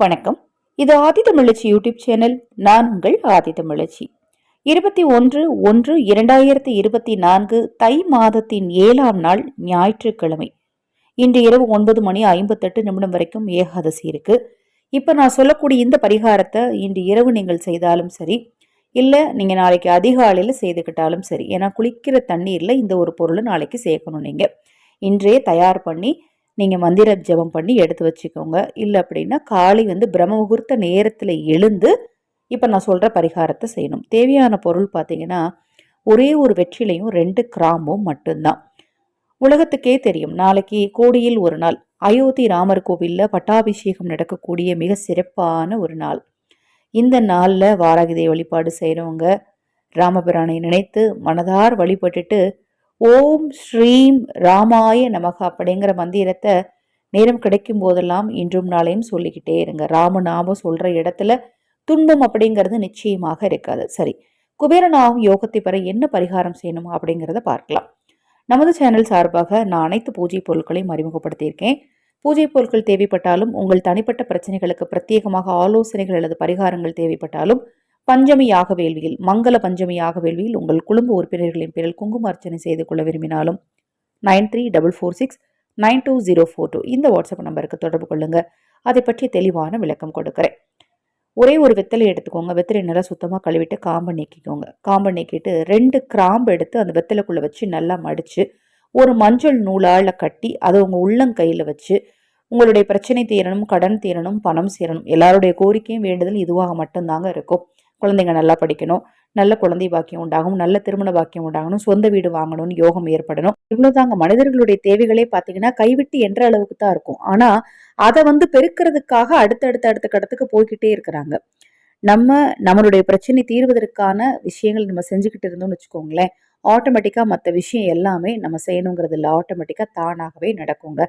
வணக்கம். இது ஆதித்தமிழச்சி YouTube channel. நான் உங்கள் ஆதித்தமிழச்சி இருபத்தி ஒன்று ஒன்று இரண்டாயிரத்தி இருபத்தி நான்கு தை மாதத்தின் ஏழாம் நாள் ஞாயிற்றுக்கிழமை. இன்று இரவு ஒன்பது மணி ஐம்பத்தெட்டு நிமிடம் வரைக்கும் ஏகாதசி இருக்கு. இப்போ நான் சொல்லக்கூடிய இந்த பரிகாரத்தை இன்று இரவு நீங்கள் செய்தாலும் சரி இல்லை நீங்கள் நாளைக்கு அதிகாலையில் செய்துக்கிட்டாலும் சரி ஏன்னா குளிக்கிற தண்ணீரில் இந்த ஒரு பொருளை நாளைக்கு சேர்க்கணும் நீங்கள் இன்றே தயார் பண்ணி நீங்கள் மந்திர ஜபம் பண்ணி எடுத்து வச்சுக்கோங்க. இல்லை அப்படின்னா காலை வந்து பிரம்ம முகூர்த்த நேரத்தில் எழுந்து இப்போ நான் சொல்கிற பரிகாரத்தை செய்யணும். தேவையான பொருள் பார்த்தீங்கன்னா ஒரே ஒரு வெற்றிலையும் ரெண்டு கிராமும் மட்டும்தான். உலகத்துக்கே தெரியும். நாளைக்கு கோடியில் ஒரு நாள் அயோத்தி ராமர் கோவிலில் பட்டாபிஷேகம் நடக்கக்கூடிய மிக சிறப்பான ஒரு நாள். இந்த நாளில் வாராகிதை வழிபாடு செய்கிறவங்க ராமபிரானை நினைத்து மனதார் வழிபட்டுட்டு ஓம் ஸ்ரீம் ராமாய நமக அப்படிங்கிற மந்திரத்தை நேரம் கிடைக்கும் போதெல்லாம் இன்றும் நாளையும் சொல்லிக்கிட்டே இருங்க. ராமநாமம் சொல்ற இடத்துல துன்பம் அப்படிங்கிறது நிச்சயமாக இருக்காது. சரி குபேரநாமம் யோகத்தை பெற என்ன பரிகாரம் செய்யணும் அப்படிங்கிறத பார்க்கலாம். நமது சேனல் சார்பாக நான் அனைத்து பூஜை பொருட்களையும் அறிமுகப்படுத்தியிருக்கேன். பூஜை பொருட்கள் தேவைப்பட்டாலும் உங்கள் தனிப்பட்ட பிரச்சனைகளுக்கு பிரத்யேகமாக ஆலோசனைகள் அல்லது பரிகாரங்கள் தேவைப்பட்டாலும் பஞ்சமியாக வேள்வியில் மங்கள பஞ்சமியாக வேள்வியில் உங்கள் குடும்ப உறுப்பினர்களின் பேரில் குங்கும அர்ச்சனை செய்து கொள்ள விரும்பினாலும் nine three double four six nine two zero four two இந்த வாட்ஸ்அப் நம்பருக்கு தொடர்பு கொள்ளுங்க. அதை பற்றி தெளிவான விளக்கம் கொடுக்குறேன். ஒரே ஒரு வெத்தலை எடுத்துக்கோங்க. வெத்தலை நல்லா சுத்தமாக கழுவிட்டு காம்பை நீக்கிக்கோங்க. காம்பை நீக்கிட்டு ரெண்டு கிராம்பு எடுத்து அந்த வெத்தலைக்குள்ளே வச்சு நல்லா மடித்து ஒரு மஞ்சள் நூலால் கட்டி அதை உங்கள் உள்ளங்கையில் வச்சு உங்களுடைய பிரச்சனை தீரணும் கடன் தீரணும் பணம் சேரணும் எல்லாருடைய கோரிக்கையும் வேண்டுதல் இதுவாக மட்டும்தாங்க இருக்கும். குழந்தைங்க நல்லா படிக்கணும் நல்ல குழந்தை பாக்கியம் உண்டாகும் நல்ல திருமண பாக்கியம் உண்டாகணும் சொந்த வீடு வாங்கணும்னு யோகம் ஏற்படணும். இவ்வளவுதாங்க. மனிதர்களுடைய தேவைகளே பார்த்தீங்கன்னா கைவிட்டு என்ற அளவுக்கு தான் இருக்கும். ஆனா அதை வந்து பெருக்கிறதுக்காக அடுத்தடுத்த அடுத்த கடத்துக்கு போய்கிட்டே இருக்கிறாங்க. நம்ம நம்மளுடைய பிரச்சனை தீர்வதற்கான விஷயங்கள் நம்ம செஞ்சுக்கிட்டு இருந்தோம்னு வச்சுக்கோங்களேன் ஆட்டோமேட்டிக்காக மற்ற விஷயம் எல்லாமே நம்ம செய்யணுங்கிறது இல்லை. ஆட்டோமேட்டிக்காக தானாகவே நடக்குங்க.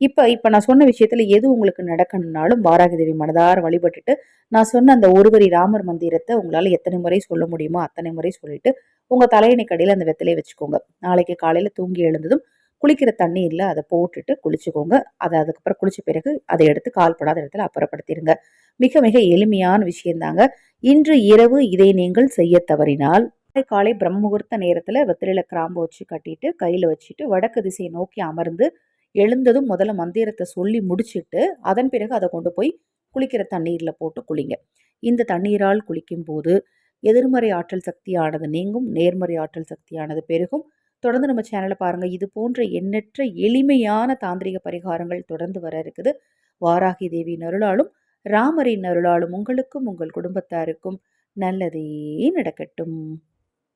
இப்போ இப்போ நான் சொன்ன விஷயத்தில் எது உங்களுக்கு நடக்கணும்னாலும் வாராகி தேவி மனதார வழிபட்டுட்டு நான் சொன்ன அந்த ஒருவரி ராமர் மந்திரத்தை உங்களால் எத்தனை முறை சொல்ல முடியுமோ அத்தனை முறை சொல்லிட்டு உங்கள் தலையணை கடையில் அந்த வெத்தலையை வச்சுக்கோங்க. நாளைக்கு காலையில் தூங்கி எழுந்ததும் குளிக்கிற தண்ணீரில் அதை போட்டுட்டு குளிச்சுக்கோங்க. அதை அதுக்கப்புறம் குளிச்ச பிறகு அதை எடுத்து கால்படாத இடத்துல அப்புறப்படுத்திடுங்க மிக மிக எளிமையான விஷயந்தாங்க. இன்று இரவு இதை நீங்கள் செய்ய தவறினால் காலை பிரம்ம முகூர்த்த நேரத்தில் வெத்திரையில கிராம்பு வச்சு கட்டிட்டு கையில் வச்சுட்டு வடக்கு திசையை நோக்கி அமர்ந்து எழுந்ததும் முதல்ல மந்திரத்தை சொல்லி முடிச்சுட்டு அதன் பிறகு அதை கொண்டு போய் குளிக்கிற தண்ணீரில் போட்டு குளிங்க. இந்த தண்ணீரால் குளிக்கும் போது எதிர்மறை ஆற்றல் சக்தியானது நீங்கும் நேர்மறை ஆற்றல் சக்தியானது பெருகும். தொடர்ந்து நம்ம சேனலை பாருங்கள் இது போன்ற எண்ணற்ற எளிமையான தாந்திரிக பரிகாரங்கள் தொடர்ந்து வர இருக்குது. வாராகி தேவி நருளாலும் ராமரின் நருளாலும் உங்களுக்கும் உங்கள் குடும்பத்தாருக்கும் நல்லதே நடக்கட்டும்.